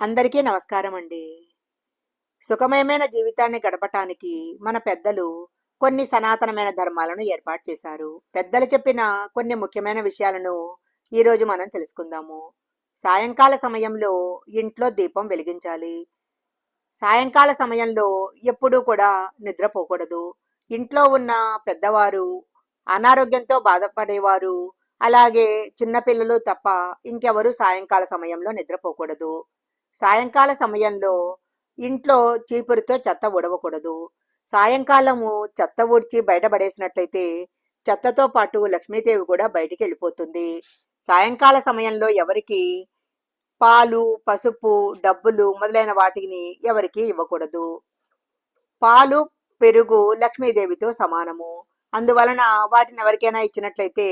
అందరికీ నమస్కారం అండి సుఖమయమైన జీవితాన్ని గడపటానికి మన పెద్దలు కొన్ని సనాతనమైన ధర్మాలను ఏర్పాటు చేశారు. పెద్దలు చెప్పిన కొన్ని ముఖ్యమైన విషయాలను ఈరోజు మనం తెలుసుకుందాము. సాయంకాల సమయంలో ఇంట్లో దీపం వెలిగించాలి. సాయంకాల సమయంలో ఎప్పుడూ కూడా నిద్రపోకూడదు ఇంట్లో ఉన్న పెద్దవారు అనారోగ్యంతో బాధపడేవారు. అలాగే చిన్నపిల్లలు తప్ప ఇంకెవరు సాయంకాల సమయంలో నిద్రపోకూడదు సాయంకాల సమయంలో ఇంట్లో చీపురుతో చెత్త ఉడవకూడదు సాయంకాలము చెత్త ఊడ్చి బయటపడేసినట్లయితే చెత్తతో పాటు లక్ష్మీదేవి కూడా బయటికి వెళ్ళిపోతుంది. సాయంకాల సమయంలో ఎవరికి పాలు పసుపు డబ్బులు మొదలైన వాటిని ఎవరికి ఇవ్వకూడదు. పాలు పెరుగు లక్ష్మీదేవితో సమానము. అందువలన వాటిని ఎవరికైనా ఇచ్చినట్లయితే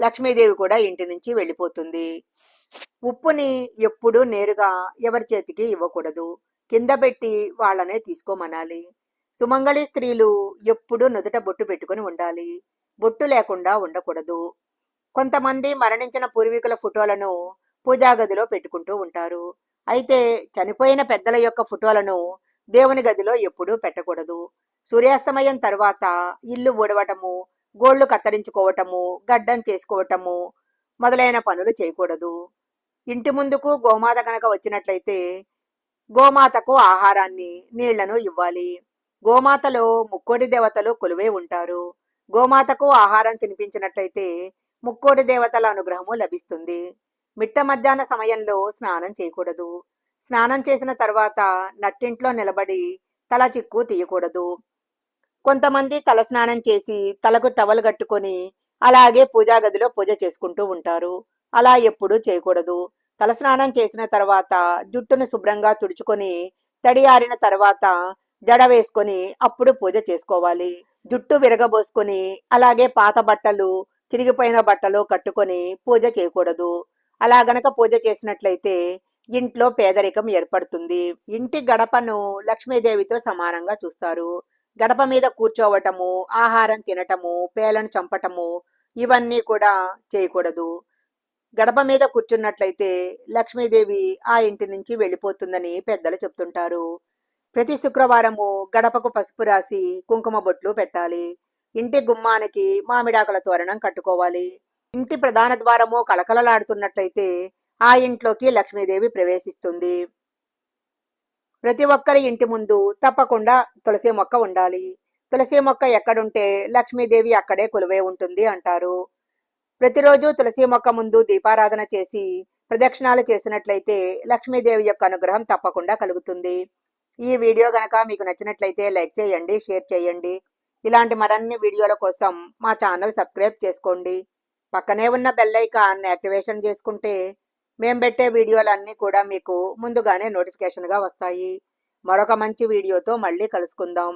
లక్ష్మీదేవి కూడా ఇంటి నుంచి వెళ్ళిపోతుంది. ఉప్పుని ఎప్పుడూ నేరుగా ఎవరి చేతికి ఇవ్వకూడదు. కింద పెట్టి వాళ్ళనే తీసుకోమనాలి. సుమంగళి స్త్రీలు ఎప్పుడూ నుదుట బొట్టు పెట్టుకుని ఉండాలి. బొట్టు లేకుండా ఉండకూడదు. కొంతమంది మరణించిన పూర్వీకుల ఫోటోలను పూజాగదిలో పెట్టుకుంటూ ఉంటారు. అయితే చనిపోయిన పెద్దల యొక్క ఫోటోలను దేవుని గదిలో ఎప్పుడూ పెట్టకూడదు. సూర్యాస్తమయం తర్వాత ఇల్లు ఊడవటము గోళ్ళు కత్తిరించుకోవటము గడ్డం చేసుకోవటము మొదలైన పనులు చేయకూడదు. ఇంటి ముందుకు గోమాత కనుక వచ్చినట్లయితే గోమాతకు ఆహారాన్ని నీళ్ళను ఇవ్వాలి. గోమాతలో ముక్కోటి దేవతలు కొలువై ఉంటారు. గోమాతకు ఆహారం తినిపించినట్లయితే ముక్కోటి దేవతల అనుగ్రహము లభిస్తుంది. మిట్ట మధ్యాహ్న సమయంలో స్నానం చేయకూడదు. స్నానం చేసిన తర్వాత నట్టింట్లో నిలబడి తల చిక్కు తీయకూడదు. కొంతమంది తల స్నానం చేసి తలకు టవల్ కట్టుకొని అలాగే పూజా గదిలో పూజ చేసుకుంటూ ఉంటారు. అలా ఎప్పుడూ చేయకూడదు. తలస్నానం చేసిన తర్వాత జుట్టును శుభ్రంగా తుడుచుకొని తడి ఆరిన తర్వాత జడ వేసుకొని అప్పుడు పూజ చేసుకోవాలి. జుట్టు విరగబోసుకొని అలాగే పాత బట్టలు చిరిగిపోయిన బట్టలు కట్టుకొని పూజ చేయకూడదు. అలా గనక పూజ చేసినట్లయితే ఇంట్లో పేదరికం ఏర్పడుతుంది. ఇంటి గడపను లక్ష్మీదేవితో సమానంగా చూస్తారు. గడప మీద కూర్చోవటము ఆహారం తినటము పేలను చంపటము ఇవన్నీ కూడా చేయకూడదు. గడప మీద కూర్చున్నట్లయితే లక్ష్మీదేవి ఆ ఇంటి నుంచి వెళ్ళిపోతుందని పెద్దలు చెప్తుంటారు. ప్రతి శుక్రవారము గడపకు పసుపు రాసి కుంకుమ బొట్లు పెట్టాలి. ఇంటి గుమ్మానికి మామిడాకుల తోరణం కట్టుకోవాలి. ఇంటి ప్రధాన ద్వారము కలకలలాడుతున్నట్లయితే ఆ ఇంట్లోకి లక్ష్మీదేవి ప్రవేశిస్తుంది. ప్రతి ఒక్కరి ఇంటి ముందు తప్పకుండా తులసి మొక్క ఉండాలి. తులసి మొక్క ఎక్కడుంటే లక్ష్మీదేవి అక్కడే కొలువై ఉంటుంది అంటారు. ప్రతిరోజు తులసి మొక్క ముందు దీపారాధన చేసి ప్రదక్షిణాలు చేసినట్లయితే లక్ష్మీదేవి యొక్క అనుగ్రహం తప్పకుండా కలుగుతుంది. ఈ వీడియో గనక మీకు నచ్చినట్లయితే లైక్ చేయండి షేర్ చేయండి. ఇలాంటి మరిన్ని వీడియోల కోసం మా ఛానల్ సబ్స్క్రైబ్ చేసుకోండి. పక్కనే ఉన్న బెల్ ఐకాన్ యాక్టివేషన్ చేసుకుంటే మేము పెట్టే వీడియోలన్నీ కూడా మీకు ముందుగానే నోటిఫికేషన్గా వస్తాయి. మరొక మంచి వీడియోతో మళ్ళీ కలుసుకుందాం.